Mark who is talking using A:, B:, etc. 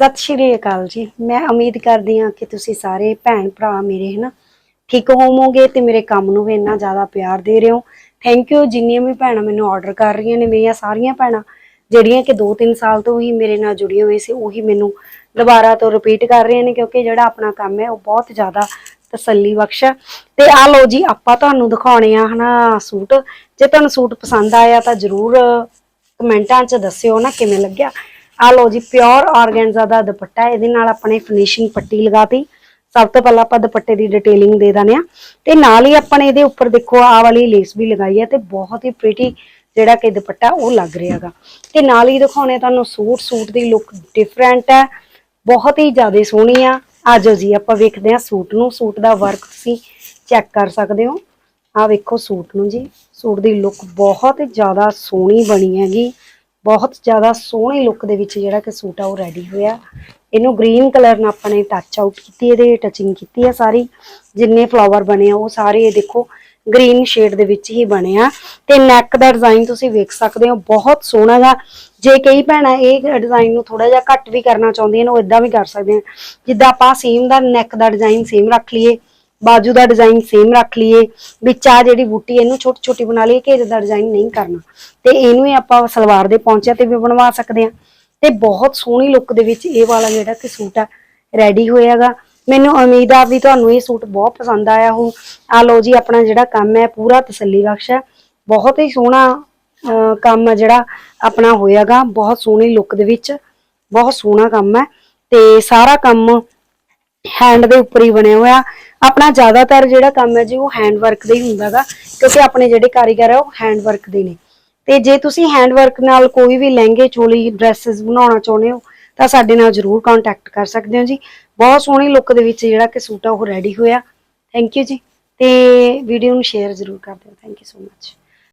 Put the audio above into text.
A: ਸਤਿ ਸ਼੍ਰੀ ਅਕਾਲ ਜੀ। ਮੈਂ ਉਮੀਦ ਕਰਦੀ ਹਾਂ ਕਿ ਤੁਸੀਂ ਸਾਰੇ ਭੈਣ ਭਰਾ ਮੇਰੇ, ਹਨਾ, ਠੀਕ ਹੋਵੋਗੇ ਤੇ ਮੇਰੇ ਕੰਮ ਨੂੰ ਵੀ ਇੰਨਾ ਜ਼ਿਆਦਾ ਪਿਆਰ ਦੇ ਰਹੇ ਹੋ। ਥੈਂਕ ਯੂ ਜਿੰਨੀਆਂ ਵੀ ਭੈਣਾਂ ਮੈਨੂੰ ਆਰਡਰ ਕਰ ਰਹੀਆਂ ਨੇ, ਮੇਰੀਆਂ ਸਾਰੀਆਂ ਭੈਣਾਂ, ਜਿਹੜੀਆਂ ਕਿ 2-3 ਸਾਲ ਤੋਂ ਹੀ ਮੇਰੇ ਨਾਲ ਜੁੜੀਆਂ ਹੋਈਆਂ ਸੀ, ਉਹੀ ਮੈਨੂੰ ਦੁਬਾਰਾ ਤੋਂ ਰਿਪੀਟ ਕਰ ਰਹੀਆਂ ਨੇ, ਕਿਉਂਕਿ ਜਿਹੜਾ ਆਪਣਾ ਕੰਮ ਹੈ, ਉਹ ਬਹੁਤ ਜ਼ਿਆਦਾ ਤਸੱਲੀ ਬਖਸ਼ ਹੈ। ਤੇ ਆ ਲਓ ਜੀ, ਆਪਾਂ ਤੁਹਾਨੂੰ ਦਿਖਾਉਣੇ ਆ, ਹਨਾ, ਸੂਟ। ਜੇ ਤੁਹਾਨੂੰ ਸੂਟ ਪਸੰਦ ਆਇਆ ਤਾਂ ਜਰੂਰ ਕਮੈਂਟਾਂ 'ਚ ਦੱਸਿਓ ਨਾ ਕਿਵੇਂ ਲੱਗਿਆ। ਆ ਲਓ ਜੀ ਪਿਓਰ ਆਰਗੈਂਜ਼ਾ ਦਾ ਦੁਪੱਟਾ, ਇਹਦੇ ਨਾਲ ਆਪਣੇ ਫਿਨਿਸ਼ਿੰਗ ਪੱਟੀ ਲਗਾਤੀ। ਸਭ ਤੋਂ ਪਹਿਲਾਂ ਆਪਾਂ ਦੁਪੱਟੇ ਦੀ ਡਿਟੇਲਿੰਗ ਦੇ ਦਨੇ ਆ ਤੇ ਨਾਲ ਹੀ ਆਪਾਂ ਨੇ ਇਹਦੇ ਉੱਪਰ ਦੇਖੋ, ਆਹ ਵਾਲੀ ਲੇਸ ਵੀ ਲਗਾਈ ਹੈ ਤੇ ਬਹੁਤ ਹੀ ਪ੍ਰੀਟੀ ਜਿਹੜਾ ਕਿ ਦੁਪੱਟਾ ਉਹ ਲੱਗ ਰਿਹਾਗਾ ਤੇ ਨਾਲ ਹੀ ਦਿਖਾਉਣੇ ਤੁਹਾਨੂੰ ਸੂਟ ਸੂਟ ਦੀ ਲੁੱਕ ਡਿਫਰੈਂਟ ਹੈ। ਬਹੁਤ ਹੀ ਜ਼ਿਆਦਾ ਸੋਹਣੀ ਆ। ਆਜੋ ਜੀ, ਆਪਾਂ ਵੇਖਦੇ ਹਾਂ ਸੂਟ ਨੂੰ। ਸੂਟ ਦਾ ਵਰਕ ਤੁਸੀਂ ਚੈੱਕ ਕਰ ਸਕਦੇ ਹੋ। ਆ ਵੇਖੋ ਸੂਟ ਨੂੰ ਜੀ। ਸੂਟ ਦੀ ਲੁੱਕ ਬਹੁਤ ਜ਼ਿਆਦਾ ਸੋਹਣੀ ਬਣੀ ਹੈਗੀ। ਬਹੁਤ ਜ਼ਿਆਦਾ ਸੋਹਣੀ ਲੁੱਕ ਦੇ ਵਿੱਚ ਜਿਹੜਾ ਕਿ ਸੂਟ ਆ, ਉਹ ਰੈਡੀ ਹੋਇਆ। ਇਹਨੂੰ ਗ੍ਰੀਨ ਕਲਰ ਨਾਲ ਆਪਾਂ ਨੇ ਟੱਚ ਆਊਟ ਕੀਤੀ, ਇਹਦੇ ਟਚਿੰਗ ਕੀਤੀ ਹੈ ਸਾਰੀ। ਜਿੰਨੇ ਫਲਾਵਰ ਬਣੇ ਆ, ਉਹ ਸਾਰੇ ਇਹ ਦੇਖੋ ਗ੍ਰੀਨ ਸ਼ੇਡ ਦੇ ਵਿੱਚ ਹੀ ਬਣੇ ਆ। ਤੇ ਨੈਕ ਦਾ ਡਿਜ਼ਾਈਨ ਤੁਸੀਂ ਵੇਖ ਸਕਦੇ ਹੋ, ਬਹੁਤ ਸੋਹਣਾ ਗਾ। ਜੇ ਕਈ ਭੈਣਾਂ ਇਹ ਡਿਜ਼ਾਈਨ ਨੂੰ ਥੋੜਾ ਜਿਹਾ ਘੱਟ ਵੀ ਕਰਨਾ ਚਾਹੁੰਦੀਆਂ ਨੇ, ਉਹ ਇਦਾਂ ਵੀ ਕਰ ਸਕਦੇ ਆ ਜਿੱਦਾਂ ਆਪਾਂ ਸੇਮ ਦਾ ਨੈਕ ਦਾ ਡਿਜ਼ਾਈਨ ਸੇਮ ਰੱਖ ਲਈਏ ਬਾਜੂ ਦਾ ਡਿਜ਼ਾਈਨ ਸੇਮ ਰੱਖ ਲਈਏ, ਵਿੱਚ ਆ ਜਿਹੜੀ ਬੂਟੀ ਇਹਨੂੰ ਛੋਟੀ ਛੋਟੀ ਬਣਾ ਲਈਏ ਘੇਰੇ ਦਾ ਡਿਜ਼ਾਈਨ ਨਹੀਂ ਕਰਨਾ। ਤੇ ਇਹਨੂੰ ਹੀ ਆਪਾਂ ਸਲਵਾਰ ਦੇ ਪੌਂਚਿਆਂ ਤੇ ਵੀ ਬਣਵਾ ਸਕਦੇ ਆ ਤੇ ਬਹੁਤ ਸੋਹਣੀ ਲੁੱਕ ਦੇ ਵਿੱਚ ਇਹ ਵਾਲਾ ਜਿਹੜਾ ਕਿ ਸੂਟ ਆ ਰੈਡੀ ਹੋਇਆਗਾ। ਮੈਨੂੰ ਉਮੀਦ ਆ ਵੀ ਤੁਹਾਨੂੰ ਇਹ ਸੂਟ ਬਹੁਤ ਪਸੰਦ ਆਇਆ ਹੋ ਆ ਲਓ ਜੀ, ਆਪਣਾ ਜਿਹੜਾ ਕੰਮ ਹੈ, ਪੂਰਾ ਤਸੱਲੀ ਬਖਸ਼ ਹੈ। ਬਹੁਤ ਹੀ ਸੋਹਣਾ ਕੰਮ ਹੈ ਜਿਹੜਾ ਆਪਣਾ ਹੋਇਆਗਾ। ਬਹੁਤ ਸੋਹਣੀ ਲੁੱਕ ਦੇ ਵਿੱਚ ਬਹੁਤ ਸੋਹਣਾ ਕੰਮ ਹੈ। ਤੇ ਸਾਰਾ ਕੰਮ ਹੈਂਡ ਦੇ ਉੱਪਰ ਹੀ ਬਣਿਆ ਹੋਇਆ। ਆਪਣਾ ਜ਼ਿਆਦਾਤਰ ਜਿਹੜਾ ਕੰਮ ਹੈ ਜੀ ਉਹ ਹੈਂਡ ਵਰਕ ਦਾ ਹੀ ਹੁੰਦਾਗਾ ਕਿਉਂਕਿ ਆਪਣੇ ਜਿਹੜੇ ਕਾਰੀਗਰ ਆ ਉਹ ਹੈਂਡ ਵਰਕ ਦੇ ਨੇ। ਤੇ ਜੇ ਤੁਸੀਂ ਹੈਂਡ ਵਰਕ ਨਾਲ ਕੋਈ ਵੀ ਲਹਿੰਗੇ, ਚੋਲੀ ਡਰੈਸਸ ਬਣਾਉਣਾ ਚਾਹੁੰਦੇ ਹੋ, ਤਾਂ ਸਾਡੇ ਨਾਲ ਜਰੂਰ ਕੰਟੈਕਟ ਕਰ ਸਕਦੇ ਹੋ ਜੀ। ਬਹੁਤ ਸੋਹਣੀ ਲੁੱਕ ਦੇ ਵਿੱਚ ਜਿਹੜਾ ਕਿ ਸੂਟ ਆ ਉਹ ਰੈਡੀ ਹੋਇਆ। ਥੈਂਕ ਯੂ ਜੀ। ਤੇ ਵੀਡੀਓ ਨੂੰ ਸ਼ੇਅਰ ਜਰੂਰ ਕਰ ਦਿਓ। Thank you so much